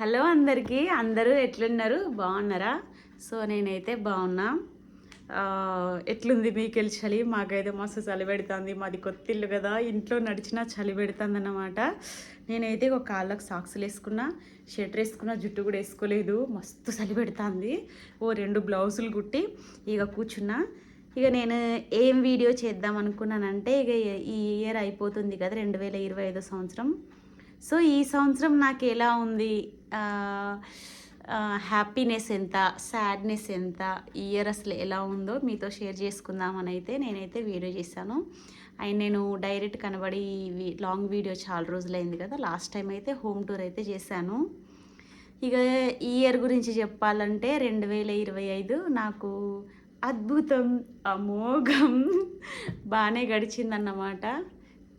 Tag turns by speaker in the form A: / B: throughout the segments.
A: Hello అందరికీ. అందరూ ఎట్లున్నారు? బాగున్నారా? సో నేనైతే బాగున్నా. ఎట్లుంది మీకు చలి? మాకైతే మస్తు చలి పెడుతుంది. మాది కొత్త ఇల్లు కదా. ఇంట్లో నడిచినా చలి పెడుతుంది అన్నమాట నేనైతే ఒక కాళ్ళకు సాక్సులు వేసుకున్నా షర్ట్ వేసుకున్నా జుట్టు కూడా వేసుకోలేదు. మస్తు చలి పెడుతుంది. ఓ రెండు బ్లౌజులు కుట్టి ఇక కూర్చున్నా. ఇక నేను ఏం వీడియో చేద్దాం అనుకున్నానంటే ఇక ఈ ఇయర్ అయిపోతుంది కదా రెండు వేల ఇరవై ఐదో సంవత్సరం. సో ఈ సంవత్సరం నాకు ఎలా ఉంది? హ్యాపీనెస్ ఎంత? సాడ్నెస్ ఎంత? ఇయర్ అసలు ఎలా ఉందో మీతో షేర్ చేసుకుందామని అయితే నేనైతే వీడియో చేశాను. అండ్ నేను డైరెక్ట్ కనబడి లాంగ్ వీడియో చాలా రోజులైంది కదా లాస్ట్ టైం అయితే హోమ్ టూర్ అయితే చేశాను. ఇక ఈ ఇయర్ గురించి చెప్పాలంటే రెండు వేల ఇరవై ఐదు నాకు అద్భుతం అమోఘం బాగానే గడిచిందన్నమాట.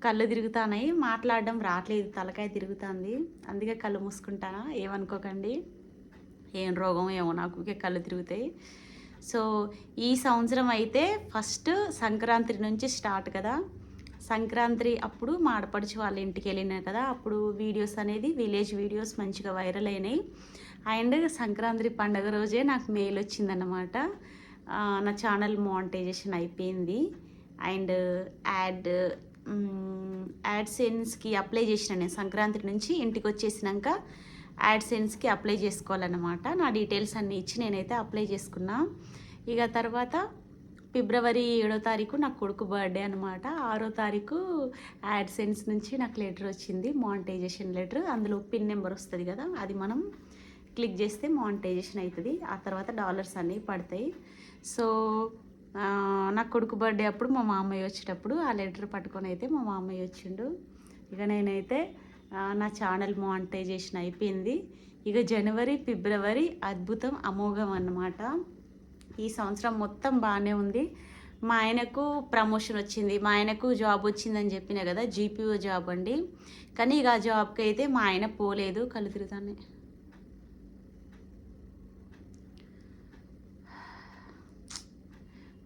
A: కళ్ళు తిరుగుతున్నాయి మాట్లాడడం రావట్లేదు తలకాయ తిరుగుతుంది. అందుకే కళ్ళు మూసుకుంటానా? ఏమనుకోకండి. ఏం రోగం ఏమో నాకు కళ్ళు తిరుగుతాయి. సో ఈ సంవత్సరం అయితే ఫస్ట్ సంక్రాంతి నుంచి స్టార్ట్ కదా. సంక్రాంతి అప్పుడు మా ఆడపడిచి వాళ్ళ ఇంటికి వెళ్ళినా కదా. అప్పుడు వీడియోస్ అనేది విలేజ్ వీడియోస్ మంచిగా వైరల్ అయినాయి. అండ్ సంక్రాంతి పండగ రోజే నాకు మెయిల్ వచ్చిందన్నమాట. నా ఛానల్ మానిటైజేషన్ అయిపోయింది. అండ్ యాడ్ యాడ్సెన్స్కి అప్లై చేసిన నేను సంక్రాంతి నుంచి ఇంటికి వచ్చేసినాక యాడ్సెన్స్కి అప్లై చేసుకోవాలన్నమాట. నా డీటెయిల్స్ అన్నీ ఇచ్చి నేనైతే అప్లై చేసుకున్నా. ఇక తర్వాత ఫిబ్రవరి ఏడో తారీఖు నా కొడుకు బర్త్డే అనమాట ఆరో తారీఖు యాడ్సెన్స్ నుంచి నాకు లెటర్ వచ్చింది మానిటైజేషన్ లెటర్ అందులో పిన్ నెంబర్ వస్తుంది కదా అది మనం క్లిక్ చేస్తే మానిటైజేషన్ అవుతుంది ఆ తర్వాత డాలర్స్ అన్నీ పడతాయి. సో నా కొడుకు బర్త్డే అప్పుడు మా మామయ్య వచ్చేటప్పుడు ఆ లెటర్ పట్టుకొని అయితే మా మామయ్య వచ్చిండు. ఇక నేనైతే నా ఛానల్ మానిటైజేషన్ అయిపోయింది. ఇక జనవరి ఫిబ్రవరి అద్భుతం అమోఘం అన్నమాట. ఈ సంవత్సరం మొత్తం బాగానే ఉంది. మా ఆయనకు ప్రమోషన్ వచ్చింది. మా ఆయనకు జాబ్ వచ్చిందని చెప్పిన కదా జీపీఓ జాబ్ అండి. కానీ ఇక ఆ జాబ్కి అయితే మా ఆయన పోలేదు కలుతురుతానే తిరుగుతానే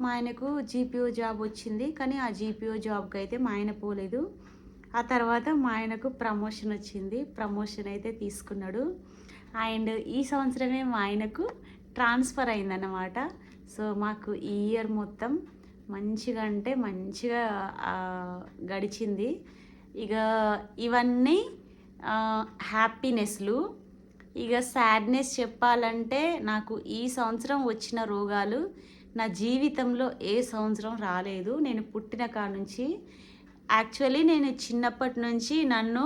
A: మా ఆయనకు జీపీఓ జాబ్ వచ్చింది కానీ ఆ జీపీఓ జాబ్కి అయితే మా ఆయన పోలేదు. ఆ తర్వాత మా ఆయనకు ప్రమోషన్ వచ్చింది. ప్రమోషన్ అయితే తీసుకున్నాడు. అండ్ ఈ సంవత్సరమే మా ఆయనకు ట్రాన్స్ఫర్ అయిందన్నమాట. సో మాకు ఈ ఇయర్ మొత్తం మంచిగా అంటే మంచిగా గడిచింది. ఇక ఇవన్నీ హ్యాపీనెస్లు ఇక సాడ్నెస్ చెప్పాలంటే నాకు ఈ సంవత్సరం వచ్చిన రోగాలు నా జీవితంలో ఏ సంవత్సరం రాలేదు. నేను పుట్టిన కాడ నుంచి యాక్చువల్లీ నేను చిన్నప్పటి నుంచి నన్ను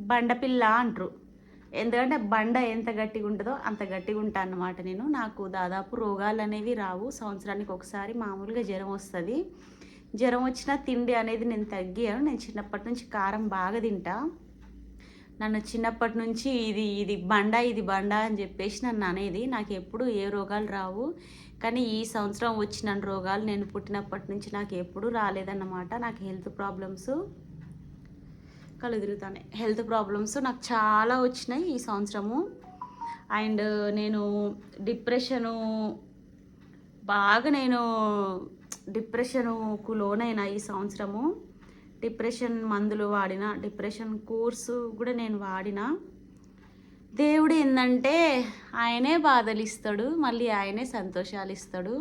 A: బండపిల్ల అంటారు. ఎందుకంటే బండ ఎంత గట్టిగా ఉంటుందో అంత గట్టిగా ఉంటాను అన్నమాట నేను. నాకు దాదాపు రోగాలు అనేవి రావు. సంవత్సరానికి ఒకసారి మామూలుగా జ్వరం వస్తుంది. జ్వరం వచ్చిన తిండి అనేది నేను తగ్గాను నేను చిన్నప్పటి నుంచి కారం బాగా తింటా. నన్ను చిన్నప్పటి నుంచి ఇది ఇది బండ ఇది బండ అని చెప్పేసి నన్ను అనేది నాకు ఎప్పుడు ఏ రోగాలు రావు. కానీ ఈ సంవత్సరం వచ్చిన రోగాలు నేను పుట్టినప్పటి నుంచి నాకు ఎప్పుడు రాలేదన్నమాట. నాకు హెల్త్ ప్రాబ్లమ్స్ కళ్ళు తిరుగుతానే హెల్త్ ప్రాబ్లమ్స్ నాకు చాలా వచ్చినాయి ఈ సంవత్సరము. అండ్ నేను డిప్రెషను బాగా నేను డిప్రెషన్కు లోనైనా ఈ సంవత్సరము. డిప్రెషన్ మందులు వాడిన డిప్రెషన్ కోర్సు కూడా నేను వాడిన. దేవుడు ఏంటంటే ఆయనే బాధలు ఇస్తాడు మళ్ళీ ఆయనే సంతోషాలు ఇస్తాడు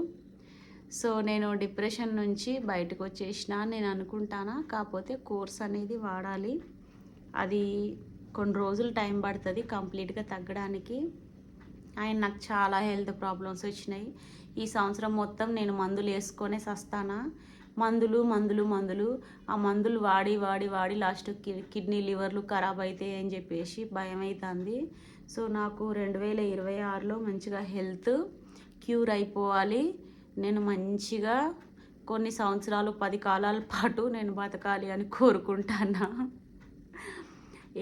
A: సో నేను డిప్రెషన్ నుంచి బయటకు వచ్చేసిన నేను అనుకుంటానా కాకపోతే కోర్స్ అనేది వాడాలి. అది కొన్ని రోజులు టైం పడుతుంది కంప్లీట్గా తగ్గడానికి. ఆయన నాకు చాలా హెల్త్ ప్రాబ్లమ్స్ వచ్చినాయి. ఈ సంవత్సరం మొత్తం నేను మందులు వేసుకొనే సస్తానా. మందులు మందులు మందులు. ఆ మందులు వాడి వాడి వాడి లాస్ట్ కిడ్నీ లివర్లు ఖరాబ్ అవుతాయి అని చెప్పేసి భయం అవుతుంది సో నాకు రెండు వేల ఇరవై ఆరులో మంచిగా హెల్త్ క్యూర్ అయిపోవాలి. నేను మంచిగా కొన్ని సంవత్సరాలు పది కాలాల పాటు నేను బతకాలి అని కోరుకుంటానా?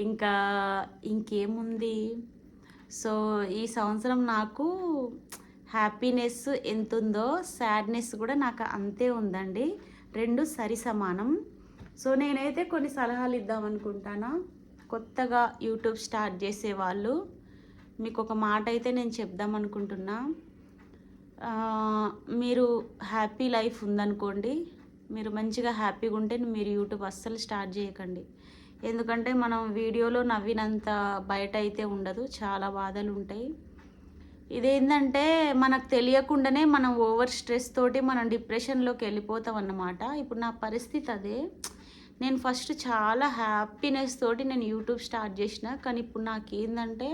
A: ఇంకా ఇంకేముంది? సో ఈ సంవత్సరం నాకు హ్యాపీనెస్ ఎంత ఉందో సాడ్నెస్ కూడా నాకు అంతే ఉందండి. రెండు సరి సమానం. సో నేనైతే కొన్ని సలహాలు ఇద్దామనుకుంటానా కొత్తగా యూట్యూబ్ స్టార్ట్ చేసే వాళ్ళు మీకు ఒక మాట అయితే నేను చెప్దాం అనుకుంటున్నా. మీరు హ్యాపీ లైఫ్ ఉందనుకోండి మీరు మంచిగా హ్యాపీగా ఉంటే మీరు యూట్యూబ్ అస్సలు స్టార్ట్ చేయకండి. ఎందుకంటే మనం వీడియోలో నవ్వినంత బయట అయితే ఉండదు చాలా బాధలు ఉంటాయి. ఇదేంటంటే మనకు తెలియకుండానే మనం ఓవర్ స్ట్రెస్ తోటి మనం డిప్రెషన్లోకి వెళ్ళిపోతాం అన్నమాట. ఇప్పుడు నా పరిస్థితి అదే. నేను ఫస్ట్ చాలా హ్యాపీనెస్ తోటి నేను యూట్యూబ్ స్టార్ట్ చేసిన. కానీ ఇప్పుడు నాకు ఏంటంటే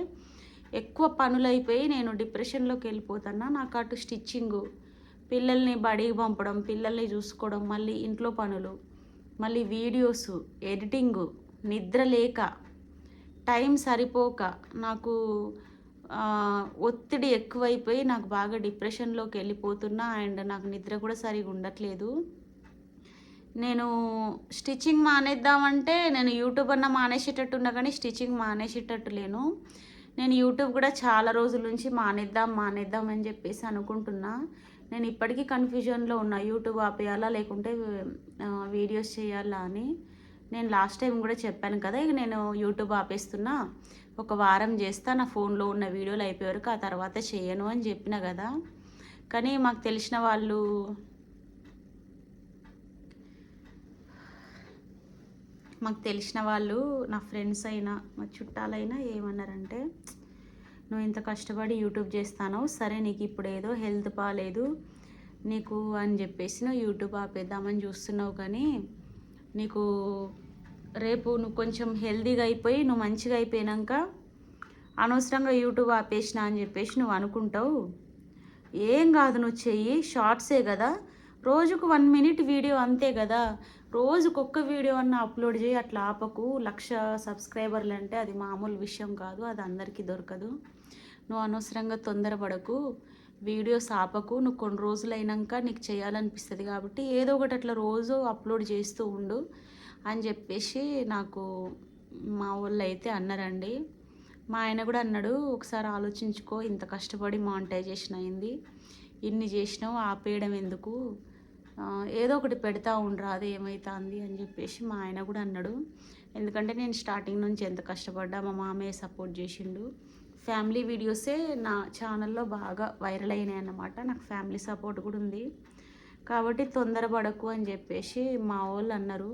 A: ఎక్కువ పనులు అయిపోయి నేను డిప్రెషన్లోకి వెళ్ళిపోతున్నా. నాకు అటు స్టిచ్చింగు పిల్లల్ని బడికి పంపడం పిల్లల్ని చూసుకోవడం మళ్ళీ ఇంట్లో పనులు మళ్ళీ వీడియోస్ ఎడిటింగు నిద్ర లేక టైం సరిపోక నాకు ఒత్తిడి ఎక్కువైపోయి నాకు బాగా డిప్రెషన్లోకి వెళ్ళిపోతున్నా అండ్ నాకు నిద్ర కూడా సరిగా ఉండట్లేదు. నేను స్టిచ్చింగ్ మానేద్దామంటే నేను యూట్యూబ్ అన్న మానేసేటట్టు ఉన్నా కానీ స్టిచ్చింగ్ మానేసేటట్టు లేను. నేను యూట్యూబ్ కూడా చాలా రోజుల నుంచి మానేద్దాం మానేద్దాం అని చెప్పేసి అనుకుంటున్నా. నేను ఇప్పటికీ కన్ఫ్యూజన్లో ఉన్నా యూట్యూబ్ ఆపేయాలా లేకుంటే వీడియోస్ చేయాలా అని. నేను లాస్ట్ టైం కూడా చెప్పాను కదా ఇక నేను యూట్యూబ్ ఆపేస్తున్నా. ఒక వారం చేస్తా నా ఫోన్లో ఉన్న వీడియోలు అయిపోయే వరకు ఆ తర్వాత చేయను అని చెప్పిన కదా. కానీ మాకు తెలిసిన వాళ్ళు మాకు తెలిసిన వాళ్ళు నా ఫ్రెండ్స్ అయినా మా చుట్టాలైనా ఏమన్నారంటే నువ్వు ఇంత కష్టపడి యూట్యూబ్ చేస్తాను సరే నీకు ఇప్పుడు ఏదో హెల్త్ బాగాలేదు నీకు అని చెప్పేసి నువ్వు యూట్యూబ్ ఆపేద్దామని చూస్తున్నావు కానీ నీకు రేపు నువ్వు కొంచెం హెల్దీగా అయిపోయి నువ్వు మంచిగా అయిపోయినాక అనవసరంగా యూట్యూబ్ ఆపేసిన అని చెప్పేసి నువ్వు అనుకుంటావు. ఏం కాదు నువ్వు చెయ్యి షార్ట్సే కదా. రోజుకు వన్ మినిట్ వీడియో అంతే కదా. రోజుకు ఒక్క వీడియో అన్న అప్లోడ్ చేయి అట్లా ఆపకు. లక్ష సబ్స్క్రైబర్లు అంటే అది మామూలు విషయం కాదు అది అందరికీ దొరకదు. నువ్వు అనవసరంగా తొందరపడకు వీడియోస్ ఆపకు. నువ్వు కొన్ని రోజులు అయినాక నీకు చేయాలనిపిస్తుంది కాబట్టి ఏదో ఒకటి అట్లా రోజు అప్లోడ్ చేస్తూ ఉండు. అని చెప్పేసి నాకు మా వాళ్ళు అయితే అన్నారండి. మా ఆయన కూడా అన్నాడు ఒకసారి ఆలోచించుకో ఇంత కష్టపడి మానిటైజేషన్ అయింది. ఇన్ని చేసినావు ఆపేయడం ఎందుకు? ఏదో ఒకటి పెడతా ఉండరా అది ఏమవుతుంది అని చెప్పేసి మా ఆయన కూడా అన్నాడు. ఎందుకంటే నేను స్టార్టింగ్ నుంచి ఎంత కష్టపడ్డా మా మామయ్య సపోర్ట్ చేసిండు. ఫ్యామిలీ వీడియోసే నా ఛానల్లో బాగా వైరల్ అయినాయి అన్నమాట. నాకు ఫ్యామిలీ సపోర్ట్ కూడా ఉంది. కాబట్టి తొందరపడకు అని చెప్పేసి మా వాళ్ళు అన్నారు.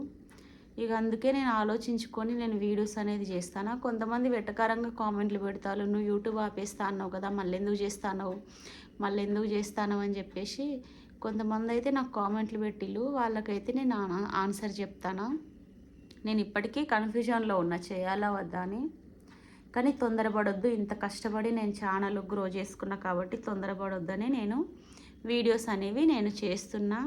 A: ఇక అందుకే నేను ఆలోచించుకొని నేను వీడియోస్ అనేది చేస్తాను. కొంతమంది వెటకారంగా కామెంట్లు పెడతారు నువ్వు యూట్యూబ్ ఆపేస్తా అన్నావు కదా మళ్ళీ ఎందుకు చేస్తానవు? మళ్ళీ ఎందుకు చేస్తాను అని చెప్పేసి కొంతమంది అయితే నాకు కామెంట్లు పెట్టిళ్ళు. వాళ్ళకైతే నేను ఆన్సర్ చెప్తాను. నేను ఇప్పటికీ కన్ఫ్యూజన్లో ఉన్నా చేయాలా వద్దా అని. కానీ తొందరపడొద్దు. ఇంత కష్టపడి నేను ఛానల్ గ్రో చేసుకున్నా కాబట్టి తొందరపడొద్దని నేను వీడియోస్ అనేవి నేను చేస్తున్నా.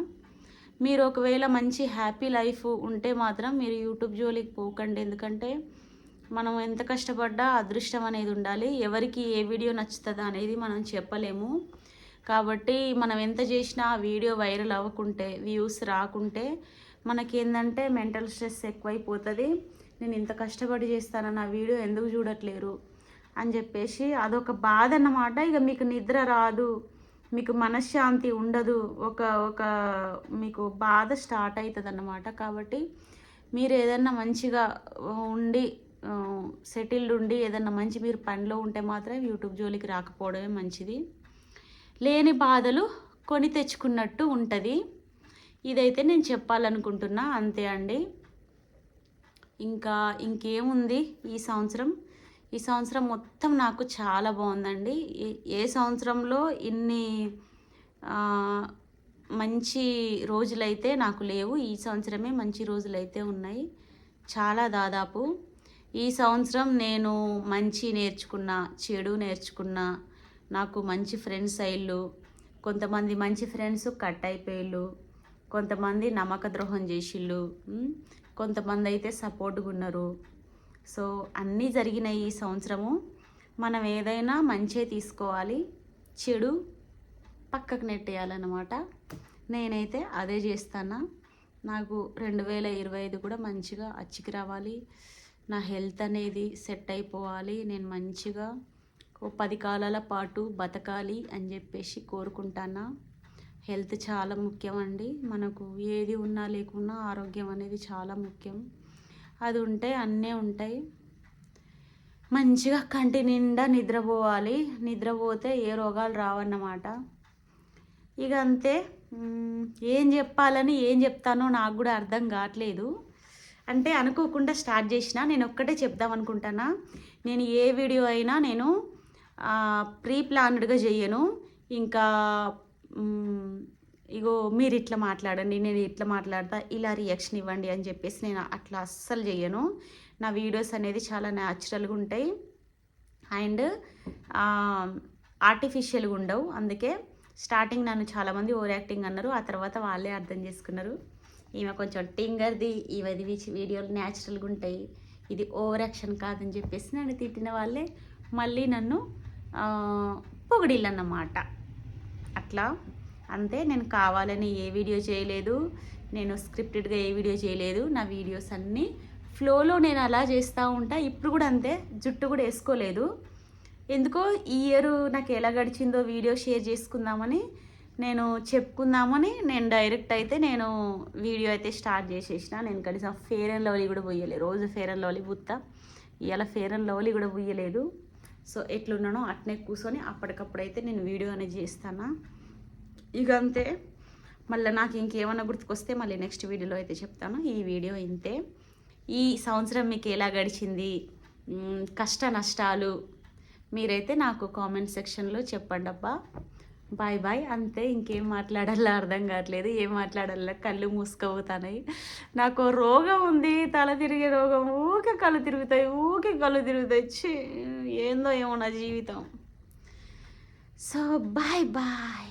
A: మీరు ఒకవేళ మంచి హ్యాపీ లైఫ్ ఉంటే మాత్రం మీరు యూట్యూబ్ జోలికి పోకండి. ఎందుకంటే మనం ఎంత కష్టపడ్డా అదృష్టం అనేది ఉండాలి. ఎవరికి ఏ వీడియో నచ్చుతుందా అనేది మనం చెప్పలేము. కాబట్టి మనం ఎంత చేసినా ఆ వీడియో వైరల్ అవ్వకుంటే వ్యూస్ రాకుంటే మనకేందంటే మెంటల్ స్ట్రెస్ ఎక్కువైపోతుంది. నేను ఇంత కష్టపడి చేస్తాను నా వీడియో ఎందుకు చూడట్లేరు? అని చెప్పేసి అదొక బాధ అన్నమాట ఇక మీకు నిద్ర రాదు. మీకు మనశ్శాంతి ఉండదు ఒక ఒక మీకు బాధ స్టార్ట్ అవుతుంది అన్నమాట కాబట్టి మీరు ఏదన్నా మంచిగా ఉండి సెటిల్డ్ ఉండి ఏదన్నా మంచి మీరు పనిలో ఉంటే మాత్రం యూట్యూబ్ జోలికి రాకపోవడమే మంచిది. లేని బాధలు కొని తెచ్చుకున్నట్టు ఉంటుంది. ఇదైతే నేను చెప్పాలనుకుంటున్నా అంతే అండి. ఇంకా ఇంకేముంది ఈ సంవత్సరం? ఈ సంవత్సరం మొత్తం నాకు చాలా బాగుందండి. ఏ- ఏ సంవత్సరంలో ఇన్ని మంచి రోజులైతే నాకు లేవు ఈ సంవత్సరమే మంచి రోజులైతే ఉన్నాయి. చాలా దాదాపు ఈ సంవత్సరం నేను మంచి నేర్చుకున్నా చెడు నేర్చుకున్నా నాకు మంచి ఫ్రెండ్స్ అయ్యిళ్ళు కొంతమంది మంచి ఫ్రెండ్స్ కట్ అయిపోయిళ్ళు కొంతమంది నమ్మక ద్రోహం చేసిళ్ళు కొంతమంది అయితే సపోర్ట్గా ఉన్నారు. సో అన్నీ జరిగినాయి ఈ సంవత్సరము. మనం ఏదైనా మంచే తీసుకోవాలి చెడు పక్కకు నెట్టేయాలన్నమాట. నేనైతే అదే చేస్తాను. నాకు రెండు వేల ఇరవై ఐదు కూడా మంచిగా అచ్చికి రావాలి. నా హెల్త్ అనేది సెట్ అయిపోవాలి. నేను మంచిగా ఓ పది కాలాల పాటు బతకాలి అని చెప్పేసి కోరుకుంటానా. హెల్త్ చాలా ముఖ్యం అండి మనకు ఏది ఉన్నా లేకున్నా ఆరోగ్యం అనేది చాలా ముఖ్యం. అది ఉంటే అన్నీ ఉంటాయి. మంచిగా కంటి నిండా నిద్రపోవాలి. నిద్రపోతే ఏ రోగాలు రావన్నమాట. ఇక అంతే. ఏం చెప్పాలని ఏం చెప్తానో నాకు కూడా అర్థం కావట్లేదు. అంటే అనుకోకుండా స్టార్ట్ చేసిన. నేను ఒక్కటే చెప్దాం అనుకుంటానా? నేను ఏ వీడియో అయినా నేను ప్రీ ప్లాన్డ్గా చెయ్యను ఇంకా ఇగో మీరు ఇట్లా మాట్లాడండి నేను ఇట్లా మాట్లాడతా ఇలా రియాక్షన్ ఇవ్వండి అని చెప్పేసి నేను అట్లా అస్సలు చేయను నా వీడియోస్ అనేది చాలా న్యాచురల్గా ఉంటాయి. అండ్ ఆర్టిఫిషియల్గా ఉండవు. అందుకే స్టార్టింగ్ నన్ను చాలామంది ఓవర్ యాక్టింగ్ అన్నారు. ఆ తర్వాత వాళ్ళే అర్థం చేసుకున్నారు. ఈమె కొంచెం టింగర్ది ఇవది వీడియోలు న్యాచురల్గా ఉంటాయి. ఇది ఓవర్ యాక్షన్ కాదని చెప్పేసి నన్ను తిట్టిన వాళ్ళే మళ్ళీ నన్ను పొగిడిల్లన్నమాట. అట్లా అంతే నేను కావాలని ఏ వీడియో చేయలేదు నేను స్క్రిప్టెడ్గా ఏ వీడియో చేయలేదు నా వీడియోస్ అన్నీ ఫ్లోలో నేను అలా చేస్తూ ఉంటా ఇప్పుడు కూడా అంతే జుట్టు కూడా వేసుకోలేదు. ఎందుకో ఈ ఇయర్ నాకు ఎలా గడిచిందో వీడియో షేర్ చేసుకుందామని నేను చెప్పుకుందామని నేను డైరెక్ట్ అయితే నేను వీడియో అయితే స్టార్ట్ చేసేసిన. నేను కనీసం ఫేర్ అండ్ లవ్లీ కూడా పోయలేదు రోజు ఫేర్ అండ్ లవ్లీ పుత్తా. ఇవాళ ఫేర్ అండ్ లవ్లీ కూడా పోయలేదు. సో ఎట్లున్నానో అట్నే కూర్చొని అప్పటికప్పుడు అయితే నేను వీడియో అనేది చేస్తాను. ఇక అంతే మళ్ళీ నాకు ఇంకేమన్నా గుర్తుకొస్తే మళ్ళీ నెక్స్ట్ వీడియోలో అయితే చెప్తాను. ఈ వీడియో ఇంతే. ఈ సంవత్సరం మీకు ఎలా గడిచింది? కష్ట నష్టాలు మీరైతే నాకు కామెంట్ సెక్షన్లో చెప్పండి అబ్బా. Bye bye. అంతే ఇంకేం మాట్లాడాలో అర్థం కావట్లేదు. ఏం మాట్లాడాలో కళ్ళు మూసుకపోతున్నాయి. నాకు రోగం ఉంది తల తిరిగే రోగం. ఊకే కళ్ళు తిరుగుతాయి ఊకే కళ్ళు తిరుగుతాయి. ఛీ, ఏందో ఏమో నా జీవితం. So bye bye.